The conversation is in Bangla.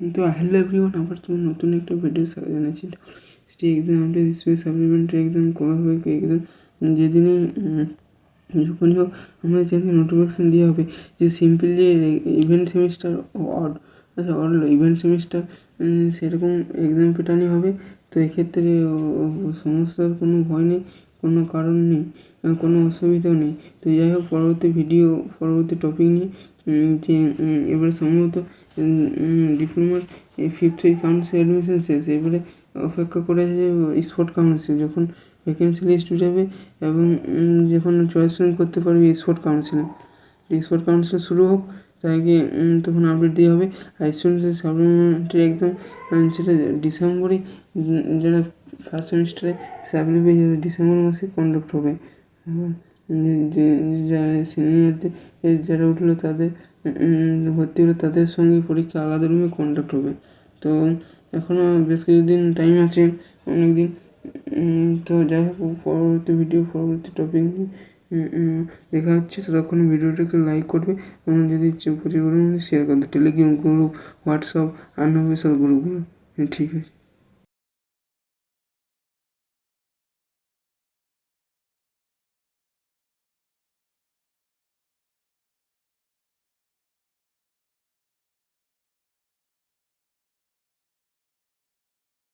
তো হ্যালো এভরিওয়ান আবার তোমার নতুন একটা ভিডিও জানাচ্ছি। Stay exam update space supplementary exam কবে হবে এক্সাম যেদিনে যখনই হোক আমাদের চ্যানেলে নোটিফিকেশান দেওয়া হবে, যে সিম্পল ইভেন্ট সেমিস্টার অড আচ্ছা অড ইভেন্ট সেমিস্টার সেরকম এক্সাম প্যাটার্নই হবে। তো এক্ষেত্রে সমস্যার কোনো ভয় নেই। কোনো কারণ নেই কোনো অসুবিধাও নেই। তো যাই হোক, পরবর্তী ভিডিও পরবর্তী টপিক নিয়ে যে এবারে সম্ভবত ডিপ্লোমার ফিফথ কাউন্সিল অ্যাডমিশন শেষ, এবারে অপেক্ষা করে আছে যে স্পট কাউন্সিল যখন ভ্যাকেন্সি লিস্ট যাবে এবং যখন চয়েস করতে পারবে স্পট কাউন্সিলে স্পট কাউন্সিল শুরু হোক তাকে তখন আপডেট দেওয়া হবে। আর স্টুডেন্টসের সাপ্লিমেন্টারি একদম সেটা ডিসেম্বরে যারা ফার্স্ট সেমিস্টারে সাপ্লি পেয়ে ডিসেম্বর মাসে কন্ডাক্ট হবে। যারা সিনিয়রদের যারা উঠল তাদের ভর্তি হলো তাদের সঙ্গে পরীক্ষা আলাদা রুমে কন্ডাক্ট হবে। তো এখনও বেশ কিছুদিন টাইম আছে অনেক দিন তো যাই হোক, পরবর্তী ভিডিও পরবর্তী টপিক দেখা হচ্ছে। ততক্ষণ ভিডিওটাকে লাইক করবে এবং যদি পরিমাণে শেয়ার করবে টেলিগ্রাম গ্রুপ হোয়াটসঅ্যাপ আনঅফিসিয়াল গ্রুপগুলো ঠিক আছে।